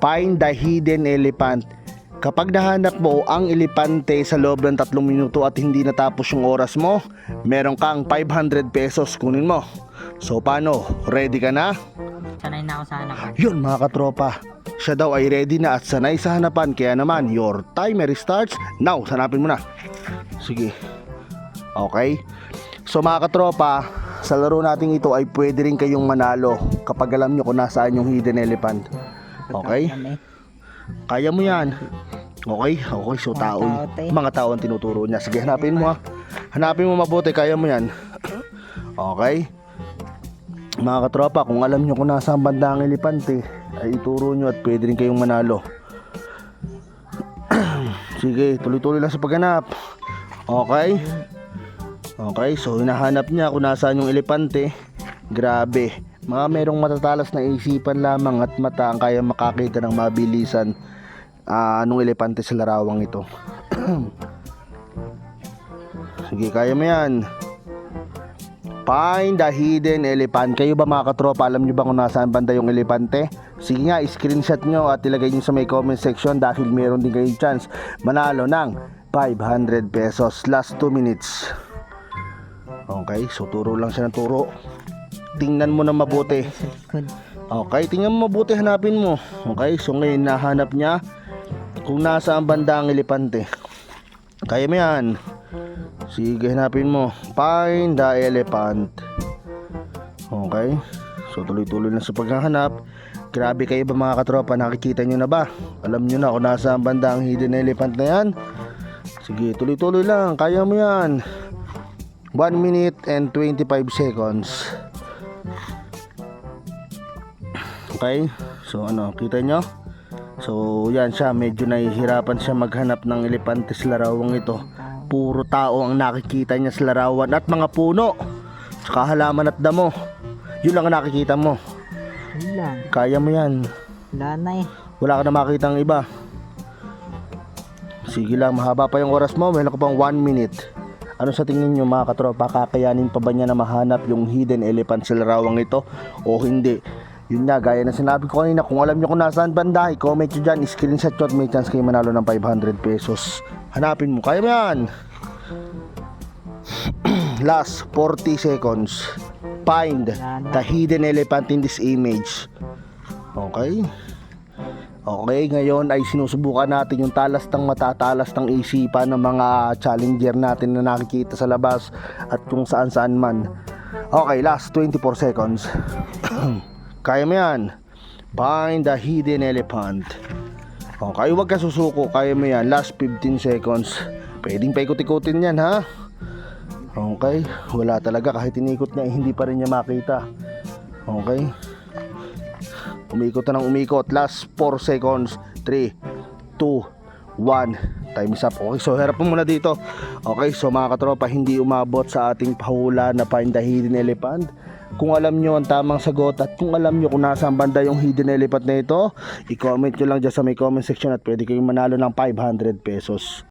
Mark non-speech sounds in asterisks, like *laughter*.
Find the hidden elephant. Kapag nahanap mo ang elepante sa loob ng tatlong minuto at hindi natapos yung oras mo, meron kang 500 pesos kunin mo. So paano? Ready ka na? Sanay na ako sa hanapan. Yun mga katropa, siya daw ay ready na at sanay sa hanapan kaya naman your timer starts now. Sanapin mo na. Sige. Okay. So mga katropa, sa laro natin ito ay pwede rin kayong manalo kapag alam nyo kung nasaan yung hidden elephant. Okay? Kaya mo yan. Okay? Okay, so tao. Mga tao ang tinuturo niya. Sige, hanapin mo ha. Hanapin mo mabuti, kaya mo yan. Okay? Mga katropa, kung alam nyo kung nasa ang banda ang elepante, ay ituro nyo at pwede rin kayong manalo. *clears throat* Sige, tuloy-tuloy lang sa paghanap. Okay? Okay, so hinahanap niya kung nasaan yung elepante. Grabe. Mga merong matatalas na isipan lamang at mata ang kaya makakita ng mabilisan ah, anong elepante sa larawang ito. *clears throat* Sige, kaya mo yan. Find the hidden elephant. Kayo ba mga katropa, alam nyo ba kung nasaan banda yung elepante? Sige nga, screenshot nyo at ilagay nyo sa may comment section dahil meron din kayong chance manalo ng 500 pesos last 2 minutes. Okay, so turo lang siya ng turo. Tingnan mo na mabuti. Okay, tingnan mo mabuti, hanapin mo. Okay, so ngayon nahanap niya kung nasa ang banda ang elepante. Kaya mo yan. Sige, hanapin mo. Find the elephant. Okay, so tuloy-tuloy na sa paghahanap. Grabe kayo ba mga katropa, nakikita nyo na ba? Alam nyo na kung nasa ang banda ang hidden elephant na yan? Sige, tuloy-tuloy lang, kaya mo yan. 1 minute and 25 seconds. Okay? So ano, kita nyo? So yan siya, medyo nahihirapan siya maghanap ng elepante sa larawang ito. Puro tao ang nakikita niya sa larawan at mga puno. Saka halaman at damo. Yun lang ang nakikita mo. Yun lang. Kaya mo yan. Wala na eh. Wala ka na makita iba. Sige lang, mahaba pa yung oras mo. Meron ka pang 1 minute. Ano sa tingin nyo mga katropa, kakayanin pa ba niya na mahanap yung hidden elephant sa larawang ito o hindi? Yun nga, gaya na sinabi ko kanina, kung alam nyo kung nasaan banda, i-comment nyo dyan, screenshot nyo at may chance kayo manalo ng 500 pesos. Hanapin mo, kaya mo yan! *clears throat* Last 40 seconds. Find the hidden elephant in this image. Okay? Okay, ngayon ay sinusubukan natin yung talas ng matatalas ng isipan ng mga challenger natin na nakikita sa labas at kung saan saan man. Okay, last 24 seconds. *clears throat* Kaya mo yan. Find the hidden elephant. Okay, huwag ka susuko. Kaya mo yan. Last 15 seconds. Pwedeng paikot-ikutin yan, ha? Okay, wala talaga. Kahit inikot niya, hindi pa rin niya makita. Okay. Umikot na ng umikot. Last 4 seconds. 3, 2, 1. Time is up. Okay, so harap mo muna dito. Okay, so mga katropa, hindi umabot sa ating pahula na find the hidden elephant. Kung alam nyo ang tamang sagot at kung alam nyo kung nasaan banda yung hidden elephant na ito, i-comment nyo lang dyan sa may comment section at pwede kayong manalo ng 500 pesos.